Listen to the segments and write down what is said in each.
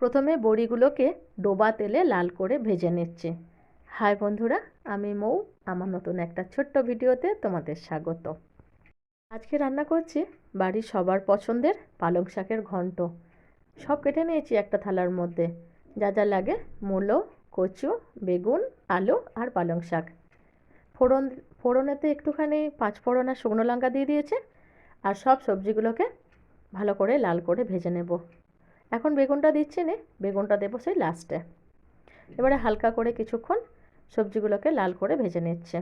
প্রথমে বড়িগুলোকে ডোবা তেলে লাল করে ভেজে নিচ্ছি। হাই বন্ধুরা, আমি মৌ। আমার নতুন একটা ছোট্ট ভিডিওতে তোমাদের স্বাগত। আজকে রান্না করছি বাড়ির সবার পছন্দের পালং শাকের ঘন্ট। সব কেটে নিয়েছি একটা থালার মধ্যে। যা যা লাগে, মূলো, কচু, বেগুন, আলু আর পালং শাক। ফোড়ন, ফোড়নেতে একটুখানি পাঁচ ফোড়ন আর শুকনো লঙ্কা দিয়ে দিয়েছে। আর সব সবজিগুলোকে ভালো করে লাল করে ভেজে নেব। এখন বেগুনটা দিচ্ছি নে, বেগুনটা দেবো সেই লাস্টে এবারে হালকা করে কিছুক্ষণ সবজিগুলোকে লাল করে ভেজে নিচ্ছে।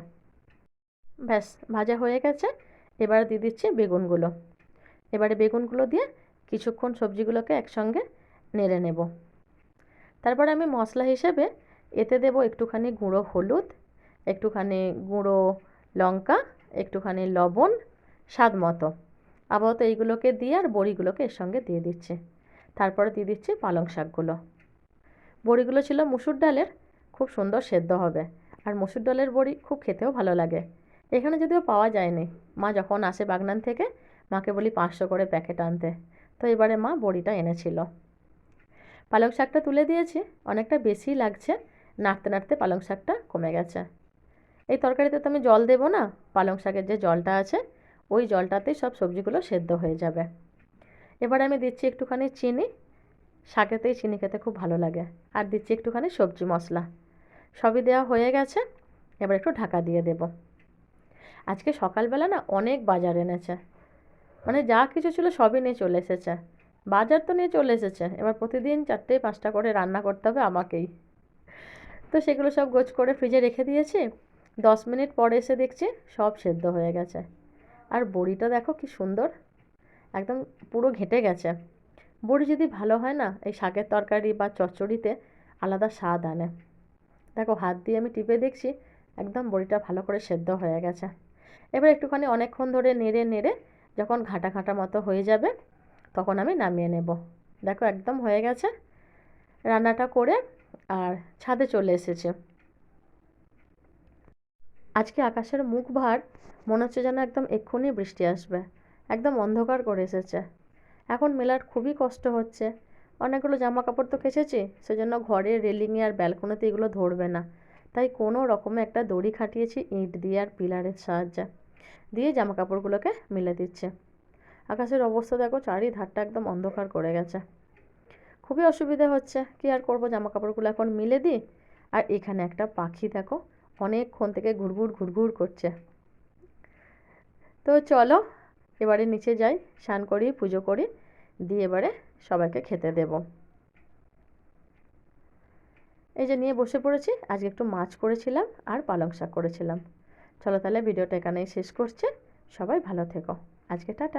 ব্যাস, ভাজা হয়ে গেছে, এবারে দিয়ে দিচ্ছি বেগুনগুলো। এবারে বেগুনগুলো দিয়ে কিছুক্ষণ সবজিগুলোকে একসঙ্গে নেড়ে নেব। তারপরে আমি মশলা হিসেবে এতে দেব একটুখানি গুঁড়ো হলুদ, একটুখানি গুঁড়ো লঙ্কা, একটুখানি লবণ, স্বাদ মতো। আপাতত এইগুলোকে দিয়ে আর বড়িগুলোকে এর সঙ্গে দিয়ে দিচ্ছি। তারপরে দিয়ে দিচ্ছি পালং শাকগুলো। বড়িগুলো ছিল মুসুর ডালের, খুব সুন্দর সেদ্ধ হবে। আর মুসুর ডালের বড়ি খুব খেতেও ভালো লাগে। এখানে যদিও পাওয়া যায়নি। মা যখন আসে বাগনান থেকে, মাকে বলি পাঁচশো করে প্যাকেট আনতে। তো এবারে মা বড়িটা এনেছিল। পালং শাকটা তুলে দিয়েছি, অনেকটা বেশি লাগছে, নাড়তে নাড়তে পালং শাকটা কমে গেছে। এই তরকারিতে তো আমি জল দেবো না, পালং শাকের যে জলটা আছে, ওই জলটাতেই সব সবজিগুলো সেদ্ধ হয়ে যাবে। এবার আমি দিচ্ছি একটুখানি চিনি, শাকেতেই চিনি খেতে খুব ভালো লাগে। আর দিচ্ছি একটুখানি সবজি মশলা। সবই দেওয়া হয়ে গেছে, এবার একটু ঢাকা দিয়ে দেব। আজকে সকালবেলা না অনেক বাজার এনেছে। মানে যা কিছু ছিল সবই নিয়ে চলে এসেছে। বাজার তো নিয়ে চলে এসেছে, এবার প্রতিদিন চারটে পাঁচটা করে রান্না করতে হবে আমাকেই। তো সেগুলো সব গোছ করে ফ্রিজে রেখে দিয়েছি। দশ মিনিট পরে এসে দেখছি সব সেদ্ধ হয়ে গেছে। আর বড়িটা দেখো কি সুন্দর। একদম পুরো ঘেঁটে গেছে। বড়ি যদি ভালো হয় না, এই শাকের তরকারি বা চচ্চড়িতে আলাদা স্বাদ আনে। দেখো, হাত দিয়ে আমি টিপে দেখছি, একদম বড়িটা ভালো করে সেদ্ধ হয়ে গেছে। এবার একটুখানি অনেকক্ষণ ধরে নেড়ে নেড়ে যখন ঘাটা ঘাটা মতো হয়ে যাবে, তখন আমি নামিয়ে নেব। দেখো, একদম হয়ে গেছে। রান্নাটা করে আর ছাদে চলে এসেছে। আজকে আকাশের মুখ ভার, মনে হচ্ছে যেন একদম এক্ষুনি বৃষ্টি আসবে। একদম অন্ধকার করে এসেছে। এখন মেলার খুবই কষ্ট হচ্ছে। অনেকগুলো জামা কাপড় তো কেচেছি সেজন্য ঘরের রেলিংয়ে আর ব্যালকনিতে এগুলো ধরবে না। তাই কোনো রকমে একটা দড়ি খাটিয়েছি, ইঁট দিয়ে আর পিলারের সাহায্যে। দিয়ে জামা কাপড়গুলোকে মিলে দিচ্ছে। আকাশের অবস্থা দেখো চারি ধারটা একদম অন্ধকার করে গেছে। খুবই অসুবিধা হচ্ছে। কি আর করব জামা কাপড়গুলো এখন মিলে দিই। আর এখানে একটা পাখি দেখো, অনেকক্ষণ থেকে ঘুরঘুর ঘুরঘুর করছে। তো চলো এবারে নিচে যাই, স্নান করি পুজো করি, দিয়ে এবারে সবাইকে খেতে দেব। এই যে নিয়ে বসে পড়েছি, আজকে একটু মাছ করেছিলাম আর পালং শাক করেছিলাম। চলো তাহলে ভিডিওটা এখানেই শেষ করছে। সবাই ভালো থেকো। আজকে টাটা।